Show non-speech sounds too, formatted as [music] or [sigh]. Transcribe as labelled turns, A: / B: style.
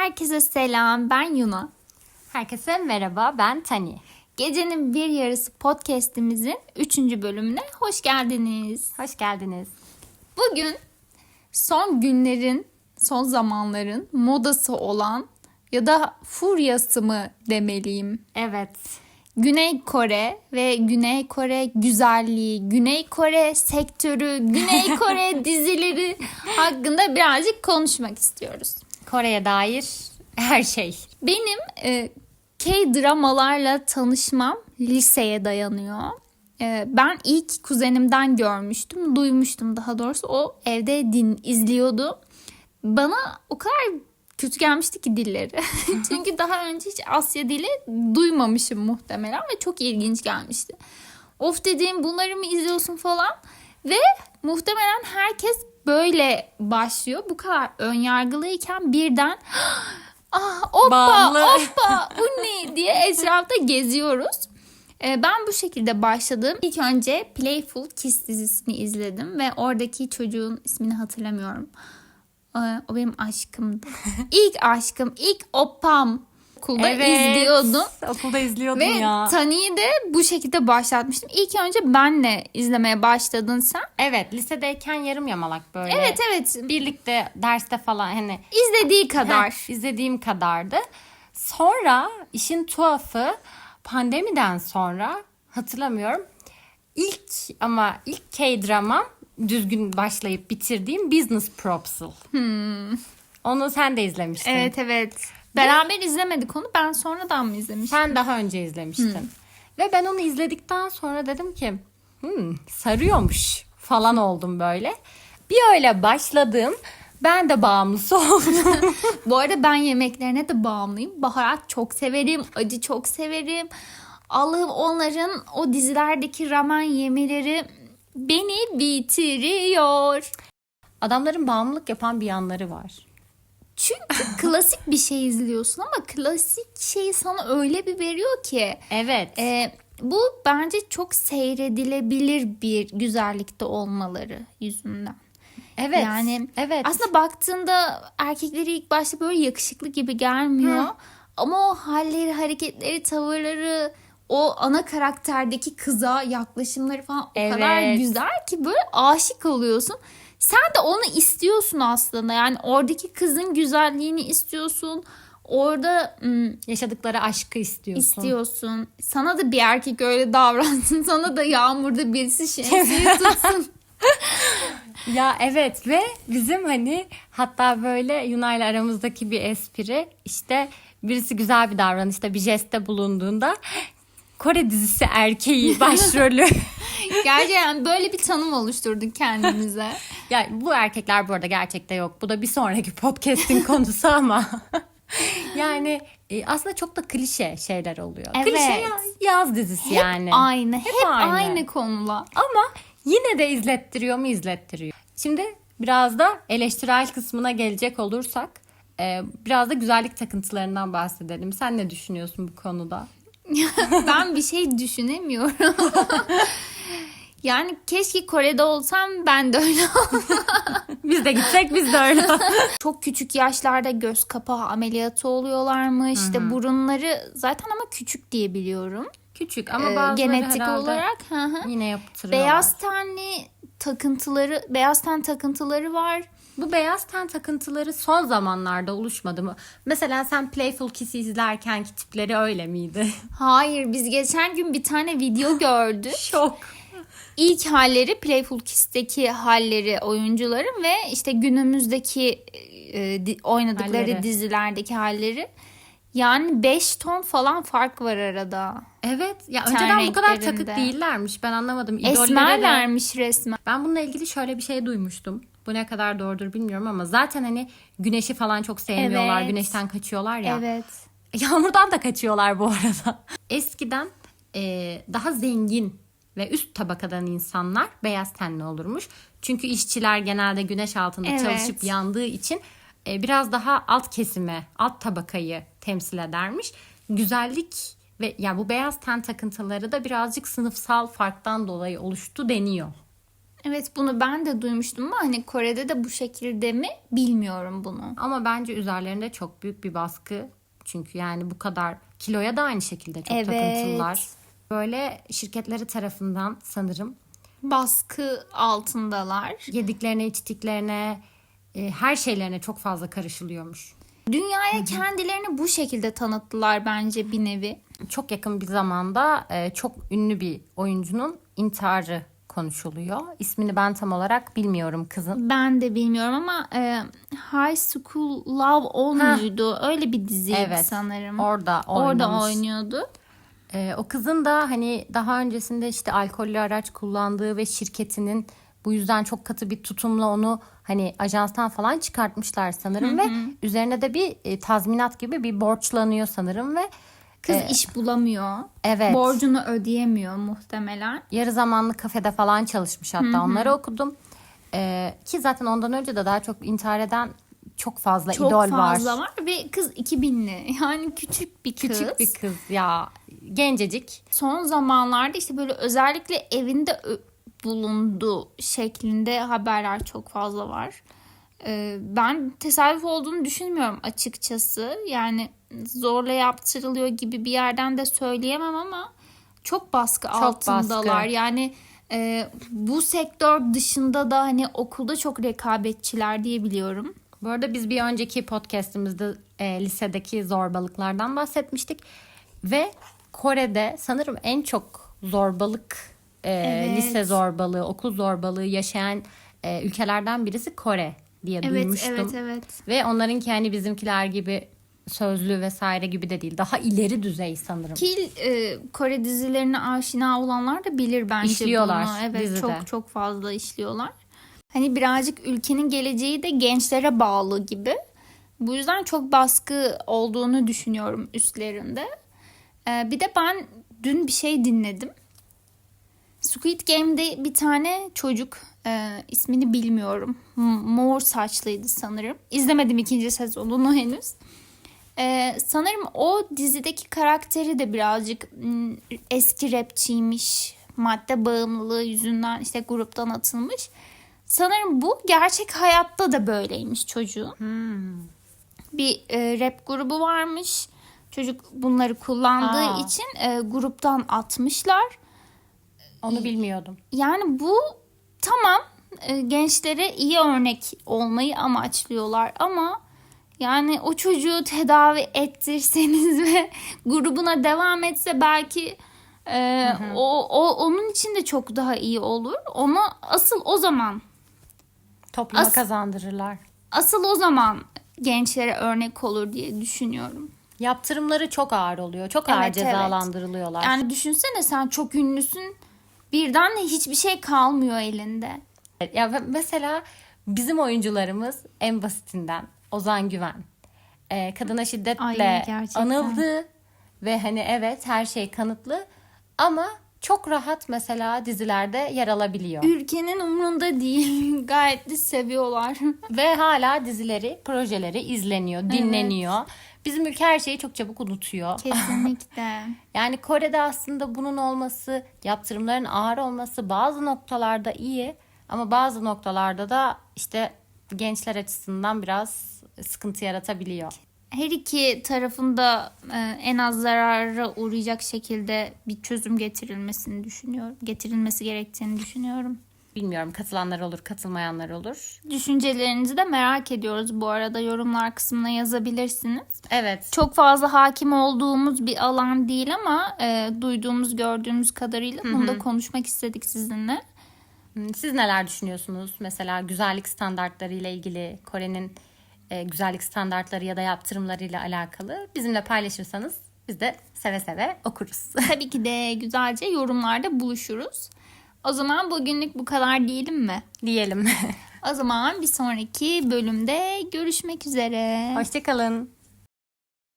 A: Herkese selam, ben Yuna.
B: Herkese merhaba, ben Tani.
A: Gecenin bir yarısı podcast'imizin 3. bölümüne hoş geldiniz.
B: Hoş geldiniz.
A: Bugün son günlerin, son zamanların modası olan ya da furyası mı demeliyim?
B: Evet.
A: Güney Kore ve Güney Kore güzelliği, Güney Kore sektörü, Güney Kore [laughs] dizileri hakkında birazcık konuşmak istiyoruz.
B: Kore'ye dair her şey.
A: Benim e, K-dramalarla tanışmam liseye dayanıyor. E, ben ilk kuzenimden görmüştüm, duymuştum daha doğrusu. O evde din izliyordu. Bana o kadar kötü gelmişti ki dilleri. [laughs] Çünkü daha önce hiç Asya dili duymamışım muhtemelen ve çok ilginç gelmişti. Of dediğim bunları mı izliyorsun falan. Ve muhtemelen herkes böyle başlıyor. Bu kadar önyargılıyken birden [gasps] ah oppa
B: Bağımlı.
A: oppa bu ne [laughs] diye etrafta geziyoruz. Ee, Ben bu şekilde başladım. İlk önce Playful Kiss dizisini izledim ve oradaki çocuğun ismini hatırlamıyorum. Ee, O benim aşkımdı. [laughs] İlk aşkım, ilk oppam. Okulda izliyordum.
B: Okulda izliyordum
A: Ve
B: ya.
A: Tani'yi de bu şekilde başlatmıştım. İlk önce benle izlemeye başladın sen.
B: evet, lisedeyken yarım yamalak böyle.
A: Evet evet.
B: Birlikte derste falan hani
A: İzlediği kadar.
B: Heh, izlediğim kadardı. Sonra işin tuhafı pandemiden sonra hatırlamıyorum. İlk ama ilk K-dramam düzgün başlayıp bitirdiğim Business Proposal. Onu sen de izlemiştin.
A: Evet evet. Beraber izlemedik onu. Ben sonradan mı izlemiştim?
B: Sen daha önce izlemiştin. Ve ben onu izledikten sonra dedim ki hmm, sarıyormuş falan oldum böyle. Bir öyle başladım. Ben de bağımlısı [laughs] oldum. [laughs]
A: Bu arada ben yemeklerine de bağımlıyım. Baharat çok severim. Acı çok severim. Allah'ım onların o dizilerdeki ramen yemeleri beni bitiriyor.
B: Adamların bağımlılık yapan bir yanları var.
A: Çünkü [laughs] klasik bir şey izliyorsun ama klasik şeyi sana öyle bir veriyor ki.
B: Evet.
A: Ee, bu bence çok seyredilebilir bir güzellikte olmaları yüzünden.
B: evet.
A: Yani
B: evet.
A: aslında baktığında erkekleri ilk başta böyle yakışıklı gibi gelmiyor.
B: Hı.
A: Ama o halleri, hareketleri, tavırları, o ana karakterdeki kıza yaklaşımları falan o kadar
B: Evet.
A: güzel ki böyle aşık oluyorsun. Sen de onu istiyorsun aslında. Yani oradaki kızın güzelliğini istiyorsun. Orada ım,
B: yaşadıkları aşkı istiyorsun.
A: istiyorsun. Sana da bir erkek öyle davransın. [laughs] Sana da yağmurda birisi şemsiye tutsun. [laughs]
B: Ya evet ve bizim hani hatta böyle Yunay'la aramızdaki bir espri işte birisi güzel bir davranışta bir jestte bulunduğunda Kore dizisi erkeği [laughs] başrolü.
A: Gerçekten böyle bir tanım oluşturduk kendimize. [laughs]
B: ya bu erkekler bu arada gerçekte yok. Bu da bir sonraki podcast'in konusu ama. [laughs] yani e, aslında çok da klişe şeyler oluyor.
A: Evet.
B: Klişe ya- yaz dizisi yani.
A: Aynı. Hep,
B: aynı.
A: aynı. konular.
B: Ama yine de izlettiriyor mu izlettiriyor. Şimdi biraz da eleştirel kısmına gelecek olursak e, biraz da güzellik takıntılarından bahsedelim. Sen ne düşünüyorsun bu konuda? [laughs]
A: Ben bir şey düşünemiyorum. [laughs] yani keşke Kore'de olsam ben de öyle
B: Biz de gitsek biz de öyle. [laughs]
A: Çok küçük yaşlarda göz kapağı ameliyatı oluyorlarmış. İşte burunları zaten ama küçük diye biliyorum.
B: Küçük ama
A: Ee,
B: bazıları
A: genetik olarak. Hı hı.
B: yine yaptırıyorlar.
A: Beyaz tenli takıntıları, beyaz ten takıntıları var.
B: Bu beyaz ten takıntıları son zamanlarda oluşmadı mı? Mesela sen Playful Kiss'i izlerkenki tipleri öyle miydi? [laughs]
A: Hayır biz geçen gün bir tane video [laughs] gördük.
B: Şok.
A: İlk halleri Playful Kiss'teki halleri oyuncuların ve işte günümüzdeki e, di- oynadıkları
B: Halleri.
A: dizilerdeki halleri. Yani 5 ton falan fark var arada.
B: Evet. Ya
A: Ten
B: önceden bu kadar
A: renklerinde.
B: takık değillermiş. Ben anlamadım. İdollere de-
A: Esmerlermiş resmen.
B: Ben bununla ilgili şöyle bir şey duymuştum. Bu ne kadar doğrudur bilmiyorum ama zaten hani güneşi falan çok sevmiyorlar.
A: Evet.
B: Güneşten kaçıyorlar ya.
A: Evet. [laughs]
B: Yağmurdan da kaçıyorlar bu arada. [laughs] Eskiden e, daha zengin ve üst tabakadan insanlar beyaz tenli olurmuş. Çünkü işçiler genelde güneş altında
A: Evet.
B: çalışıp yandığı için e, biraz daha alt kesime, alt tabakayı temsil edermiş. Güzellik ve ya bu beyaz ten takıntıları da birazcık sınıfsal farktan dolayı oluştu deniyor.
A: Evet bunu ben de duymuştum ama hani Kore'de de bu şekilde mi bilmiyorum bunu.
B: Ama bence üzerlerinde çok büyük bir baskı. Çünkü yani bu kadar kiloya da aynı şekilde çok
A: Evet.
B: takıntılılar. Böyle şirketleri tarafından sanırım
A: Baskı altındalar.
B: yediklerine, içtiklerine, e, her şeylerine çok fazla karışılıyormuş.
A: Dünyaya kendilerini bu şekilde tanıttılar bence bir nevi.
B: Çok yakın bir zamanda e, çok ünlü bir oyuncunun intiharı konuşuluyor. İsmini ben tam olarak bilmiyorum kızın.
A: Ben de bilmiyorum ama e, High School Love 10
B: Heh.
A: muydu? Öyle bir diziydi
B: Evet.
A: sanırım.
B: Orada
A: Orada
B: oynamış.
A: oynuyordu.
B: Ee, o kızın da hani daha öncesinde işte alkollü araç kullandığı ve şirketinin bu yüzden çok katı bir tutumla onu hani ajanstan falan çıkartmışlar sanırım ve üzerine de bir e, tazminat gibi bir borçlanıyor sanırım ve
A: Kız
B: e,
A: iş bulamıyor.
B: evet
A: Borcunu ödeyemiyor muhtemelen.
B: yarı zamanlı kafede falan çalışmış hatta onları okudum. Ee, ki zaten ondan önce de daha çok intihar eden çok fazla
A: Çok
B: idol
A: fazla
B: var.
A: var. ve kız 2000'li. Yani küçük bir kız.
B: Küçük bir kız ya gencecik.
A: Son zamanlarda işte böyle özellikle evinde bulundu şeklinde haberler çok fazla var. Ee, ben tesadüf olduğunu düşünmüyorum açıkçası. Yani zorla yaptırılıyor gibi bir yerden de söyleyemem ama çok baskı altındalar.
B: baskı.
A: Yani e, bu sektör dışında da hani okulda çok rekabetçiler diye biliyorum.
B: Bu arada biz bir önceki podcastimizde e, lisedeki zorbalıklardan bahsetmiştik. Ve Kore'de sanırım en çok zorbalık, e,
A: Evet.
B: lise zorbalığı, okul zorbalığı yaşayan e, ülkelerden birisi Kore diye
A: Evet,
B: duymuştum.
A: evet, evet.
B: Ve onlarınki hani bizimkiler gibi sözlü vesaire gibi de değil. Daha ileri düzey sanırım.
A: Ki e, Kore dizilerine aşina olanlar da bilir bence
B: İşliyorlar
A: bunu. Evet
B: dizide.
A: çok çok fazla işliyorlar. Hani birazcık ülkenin geleceği de gençlere bağlı gibi. Bu yüzden çok baskı olduğunu düşünüyorum üstlerinde. E, bir de ben dün bir şey dinledim. Squid Game'de bir tane çocuk e, ismini bilmiyorum. Mor saçlıydı sanırım. İzlemedim ikinci sezonunu [laughs] henüz. Ee, sanırım o dizideki karakteri de birazcık m, eski rapçiymiş. Madde bağımlılığı yüzünden işte gruptan atılmış. Sanırım bu gerçek hayatta da böyleymiş çocuğun. Bir e, rap grubu varmış. Çocuk bunları kullandığı
B: Aa.
A: için e, gruptan atmışlar.
B: Onu bilmiyordum.
A: Yani bu tamam e, gençlere iyi örnek olmayı amaçlıyorlar ama yani o çocuğu tedavi ettirseniz [laughs] ve grubuna devam etse belki e, o, o onun için de çok daha iyi olur. Ona asıl o zaman
B: Topluma
A: As-
B: kazandırırlar.
A: asıl o zaman gençlere örnek olur diye düşünüyorum.
B: Yaptırımları çok ağır oluyor. Çok
A: Evet,
B: ağır
A: evet.
B: cezalandırılıyorlar.
A: Yani düşünsene sen çok ünlüsün birden de hiçbir şey kalmıyor elinde.
B: Ya mesela bizim oyuncularımız en basitinden Ozan Güven. Ee, kadına şiddetle
A: Ay,
B: anıldı ve hani evet her şey kanıtlı ama çok rahat mesela dizilerde yer alabiliyor.
A: Ülkenin umrunda değil. [laughs] Gayet de seviyorlar.
B: ve hala dizileri, projeleri izleniyor, dinleniyor. Bizim ülke her şeyi çok çabuk unutuyor.
A: Kesinlikle. [laughs]
B: Yani Kore'de aslında bunun olması, yaptırımların ağır olması bazı noktalarda iyi ama bazı noktalarda da işte gençler açısından biraz sıkıntı yaratabiliyor.
A: Her iki tarafında e, en az zarara uğrayacak şekilde bir çözüm getirilmesini düşünüyorum. Getirilmesi gerektiğini düşünüyorum.
B: Bilmiyorum katılanlar olur, katılmayanlar olur.
A: Düşüncelerinizi de merak ediyoruz bu arada yorumlar kısmına yazabilirsiniz.
B: Evet.
A: Çok fazla hakim olduğumuz bir alan değil ama e, duyduğumuz gördüğümüz kadarıyla bunu da konuşmak istedik sizinle.
B: Siz neler düşünüyorsunuz? Mesela güzellik standartları ile ilgili Kore'nin e, güzellik standartları ya da yaptırımlarıyla alakalı bizimle paylaşırsanız biz de seve seve okuruz.
A: Tabii ki de güzelce yorumlarda buluşuruz. O zaman bugünlük bu kadar diyelim mi?
B: Diyelim.
A: O zaman bir sonraki bölümde görüşmek üzere.
B: Hoşçakalın.